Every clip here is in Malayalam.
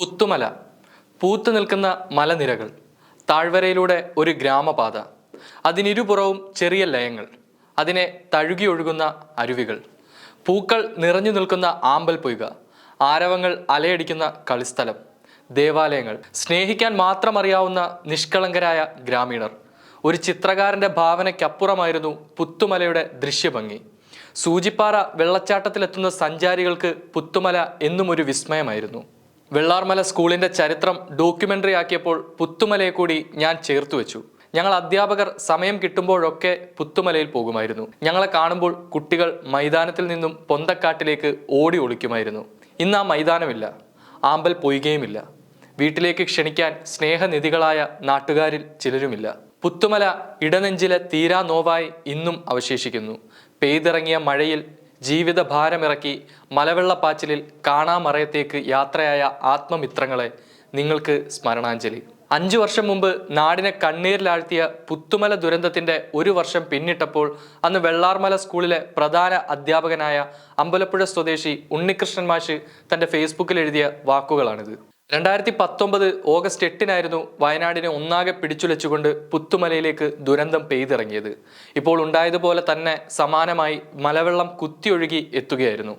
പുത്തുമല പൂത്തു നിൽക്കുന്ന മലനിരകൾ താഴ്വരയിലൂടെ ഒരു ഗ്രാമപാത അതിനിരുപുറവും ചെറിയ ലയങ്ങൾ അതിനെ തഴുകി ഒഴുകുന്ന അരുവികൾ പൂക്കൾ നിറഞ്ഞു നിൽക്കുന്ന ആമ്പൽ പൊയ്ക ആരവങ്ങൾ അലയടിക്കുന്ന കളിസ്ഥലം ദേവാലയങ്ങൾ സ്നേഹിക്കാൻ മാത്രമറിയാവുന്ന നിഷ്കളങ്കരായ ഗ്രാമീണർ. ഒരു ചിത്രകാരന്റെ ഭാവനയ്ക്കപ്പുറമായിരുന്നു പുത്തുമലയുടെ ദൃശ്യഭംഗി. സൂചിപ്പാറ വെള്ളച്ചാട്ടത്തിലെത്തുന്ന സഞ്ചാരികൾക്ക് പുത്തുമല എന്നും ഒരു വിസ്മയമായിരുന്നു. വെള്ളാർമല സ്കൂളിന്റെ ചരിത്രം ഡോക്യുമെന്ററി ആക്കിയപ്പോൾ പുത്തുമലയെ കൂടി ഞാൻ ചേർത്തു വെച്ചു. ഞങ്ങൾ അധ്യാപകർ സമയം കിട്ടുമ്പോഴൊക്കെ പുത്തുമലയിൽ പോകുമായിരുന്നു. ഞങ്ങളെ കാണുമ്പോൾ കുട്ടികൾ മൈതാനത്തിൽ നിന്നും പൊന്തക്കാട്ടിലേക്ക് ഓടി ഒളിക്കുമായിരുന്നു. ഇന്ന് ആ മൈതാനമില്ല. ആമ്പൽ പൊയ്കയുമില്ല. വീട്ടിലേക്ക് ക്ഷണിക്കാൻ സ്നേഹനിധികളായ നാട്ടുകാരിൽ ചിലരുമില്ല. പുത്തുമല ഇടനെഞ്ചിലെ തീരാ നോവായി ഇന്നും അവശേഷിക്കുന്നു. പെയ്തിറങ്ങിയ മഴയിൽ ജീവിത ഭാരമിറക്കി മലവെള്ളപ്പാച്ചിലിൽ കാണാമറയത്തേക്ക് യാത്രയായ ആത്മമിത്രങ്ങളെ നിങ്ങൾക്ക് സ്മരണാഞ്ജലി. അഞ്ചു വർഷം മുമ്പ് നാടിനെ കണ്ണീരിലാഴ്ത്തിയ പുത്തുമല ദുരന്തത്തിന്റെ ഒരു വർഷം പിന്നിട്ടപ്പോൾ അന്ന് വെള്ളാർമല സ്കൂളിലെ പ്രധാന അധ്യാപകനായ അമ്പലപ്പുഴ സ്വദേശി ഉണ്ണികൃഷ്ണൻ മാഷ് തന്റെ ഫേസ്ബുക്കിൽ എഴുതിയ വാക്കുകളാണിത്. രണ്ടായിരത്തി പത്തൊമ്പത് ഓഗസ്റ്റ് എട്ടിനായിരുന്നു വയനാടിനെ ഒന്നാകെ പിടിച്ചുലച്ചുകൊണ്ട് പുത്തുമലയിലേക്ക് ദുരന്തം പെയ്തിറങ്ങിയത്. ഇപ്പോൾ ഉണ്ടായതുപോലെ തന്നെ സമാനമായി മലവെള്ളം കുത്തിയൊഴുകി എത്തുകയായിരുന്നു.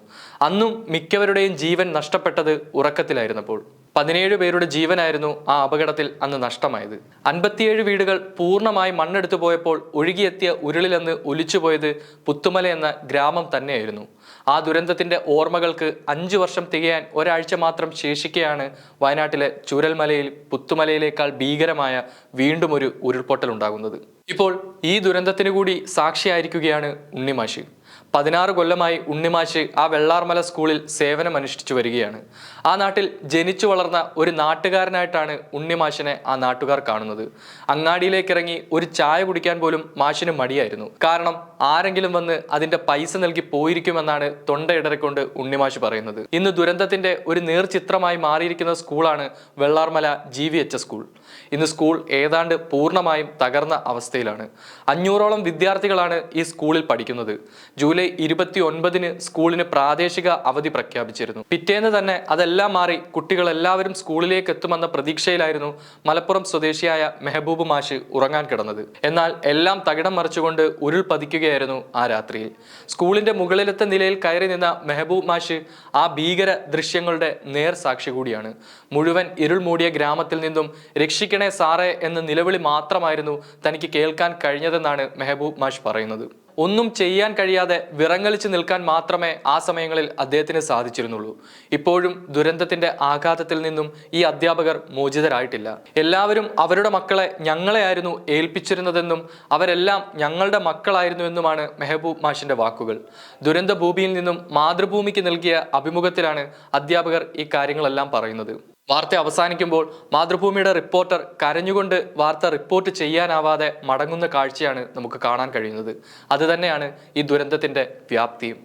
അന്നും മിക്കവരുടെയും ജീവൻ നഷ്ടപ്പെട്ടത് ഉറക്കത്തിലായിരുന്നപ്പോൾ. പതിനേഴ് പേരുടെ ജീവനായിരുന്നു ആ അപകടത്തിൽ അന്ന് നഷ്ടമായത്. അൻപത്തിയേഴ് വീടുകൾ പൂർണമായി മണ്ണെടുത്തു പോയപ്പോൾ ഒഴുകിയെത്തിയ ഉരുളിലെന്ന് ഒലിച്ചുപോയത് പുത്തുമല എന്ന ഗ്രാമം തന്നെയായിരുന്നു. ആ ദുരന്തത്തിന്റെ ഓർമ്മകൾക്ക് അഞ്ചു വർഷം തികയാൻ ഒരാഴ്ച മാത്രം ശേഷിക്കെയാണ് വയനാട്ടിലെ ചുരൽമലയിൽ പുത്തുമലയിലേക്കാൾ ഭീകരമായ വീണ്ടും ഒരു ഉരുൾപൊട്ടൽ ഉണ്ടാകുന്നത്. ഇപ്പോൾ ഈ ദുരന്തത്തിനു കൂടി സാക്ഷിയായിരിക്കുകയാണ് ഉണ്ണിമാഷി. പതിനാറ് കൊല്ലമായി ഉണ്ണിമാശ് ആ വെള്ളാർമല സ്കൂളിൽ സേവനം അനുഷ്ഠിച്ചു വരികയാണ്. ആ നാട്ടിൽ ജനിച്ചു വളർന്ന ഒരു നാട്ടുകാരനായിട്ടാണ് ഉണ്ണിമാഷിനെ ആ നാട്ടുകാർ കാണുന്നത്. അങ്ങാടിയിലേക്ക് ഇറങ്ങി ഒരു ചായ കുടിക്കാൻ പോലും മാഷിന് മടിയായിരുന്നു. കാരണം ആരെങ്കിലും വന്ന് അതിന്റെ പൈസ നൽകി പോയിരിക്കുമെന്നാണ് തൊണ്ടയിടറിക്കൊണ്ട് ഉണ്ണിമാഷ് പറയുന്നത്. ഇന്ന് ദുരന്തത്തിന്റെ ഒരു നേർചിത്രമായി മാറിയിരിക്കുന്ന സ്കൂളാണ് Vellarmala G V H school. ഇന്ന് സ്കൂൾ ഏതാണ്ട് പൂർണമായും തകർന്ന അവസ്ഥയിലാണ്. അഞ്ഞൂറോളം വിദ്യാർത്ഥികളാണ് ഈ സ്കൂളിൽ പഠിക്കുന്നത്. ജൂലൈ ഇരുപത്തി ഒൻപതിന് സ്കൂളിന് പ്രാദേശിക അവധി പ്രഖ്യാപിച്ചിരുന്നു. പിറ്റേന്ന് തന്നെ അതെല്ലാം മാറി കുട്ടികളെല്ലാവരും സ്കൂളിലേക്ക് എത്തുമെന്ന പ്രതീക്ഷയിലായിരുന്നു മലപ്പുറം സ്വദേശിയായ മെഹബൂബ് മാഷ് ഉറങ്ങാൻ കിടന്നത്. എന്നാൽ എല്ലാം തകിടം മറിച്ചുകൊണ്ട് ഉരുൾ പതിക്കുകയായിരുന്നു ആ രാത്രിയിൽ. സ്കൂളിന്റെ മുകളിലത്തെ നിലയിൽ കയറി നിന്ന മെഹബൂബ് മാഷ് ആ ഭീകര ദൃശ്യങ്ങളുടെ നേർ സാക്ഷി കൂടിയാണ്. മുഴുവൻ ഇരുൾ മൂടിയ ഗ്രാമത്തിൽ നിന്നും രക്ഷിക്കണേ സാറേ എന്ന നിലവിളി മാത്രമായിരുന്നു തനിക്ക് കേൾക്കാൻ കഴിഞ്ഞതെന്നാണ് മെഹബൂബ് മാഷ് പറയുന്നത്. ഒന്നും ചെയ്യാൻ കഴിയാതെ വിറങ്ങലിച്ച് നിൽക്കാൻ മാത്രമേ ആ സമയങ്ങളിൽ അദ്ദേഹത്തിന് സാധിച്ചിരുന്നുള്ളൂ. ഇപ്പോഴും ദുരന്തത്തിന്റെ ആഘാതത്തിൽ നിന്നും ഈ അധ്യാപകർ മോചിതരായിട്ടില്ല. എല്ലാവരും അവരുടെ മക്കളെ ഞങ്ങളെയായിരുന്നു ഏൽപ്പിച്ചിരുന്നതെന്നും അവരെല്ലാം ഞങ്ങളുടെ മക്കളായിരുന്നു എന്നുമാണ് മെഹബൂബ് മാഷിന്റെ വാക്കുകൾ. ദുരന്തഭൂമിയിൽ നിന്നും മാതൃഭൂമിക്ക് നൽകിയ അഭിമുഖത്തിലാണ് അധ്യാപകർ ഈ കാര്യങ്ങളെല്ലാം പറയുന്നത്. വാർത്ത അവസാനിക്കുമ്പോൾ മാതൃഭൂമിയുടെ റിപ്പോർട്ടർ കരഞ്ഞുകൊണ്ട് വാർത്ത റിപ്പോർട്ട് ചെയ്യാനാവാതെ മടങ്ങുന്ന കാഴ്ചയാണ് നമുക്ക് കാണാൻ കഴിയുന്നത്. അതുതന്നെയാണ് ഈ ദുരന്തത്തിന്റെ വ്യാപ്തിയും.